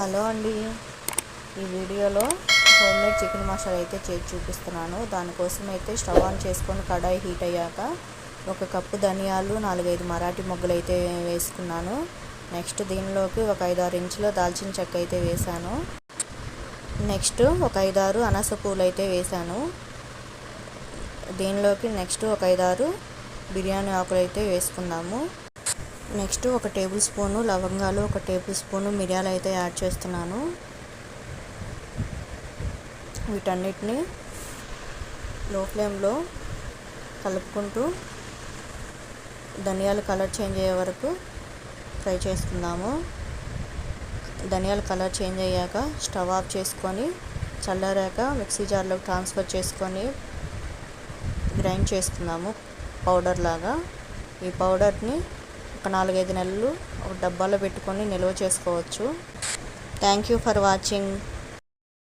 Hello అండి. ఈ వీడియోలో హోమ్ మేడ్ చికెన్ మసాలా అయితే చేసి చూపిస్తున్నాను. దానికోసం అయితే స్టవ్ ఆన్ చేసుకొని కడాయి హీట్ అయ్యాక ఒక కప్పు ధనియాలు నాలుగైదు మరాఠీ మొగ్గలు అయితే వేసుకున్నాను. నెక్స్ట్ దీనిలోకి ఒక ఐదారు ఇంచుల దాల్చిన చెక్క అయితే వేసాను నెక్స్ట్ ఒక ఐదారు అనస పూలు అయితే వేసాను దీనిలోకి నెక్స్ట్ ఒక ఐదారు బిర్యానీ ఆకులు అయితే వేసుకున్నాము. నెక్స్ట్ ఒక టేబుల్ స్పూను లవంగాలు ఒక టేబుల్ స్పూను మిరియాలు అయితే యాడ్ చేస్తున్నాను. వీటన్నిటిని లో ఫ్లేమ్లో కలుపుకుంటూ ధనియాలు కలర్ చేంజ్ అయ్యే వరకు ఫ్రై చేసుకుందాము. ధనియాలు కలర్ చేంజ్ అయ్యాక స్టవ్ ఆఫ్ చేసుకొని చల్లారాక మిక్సీ జార్లోకి ట్రాన్స్ఫర్ చేసుకొని గ్రైండ్ చేసుకుందాము పౌడర్ లాగా. ఈ పౌడర్ని ఒక నాలుగైదు నెలలు ఒక డబ్బాలో పెట్టుకొని నిల్వ చేసుకోవచ్చు. Thank you for watching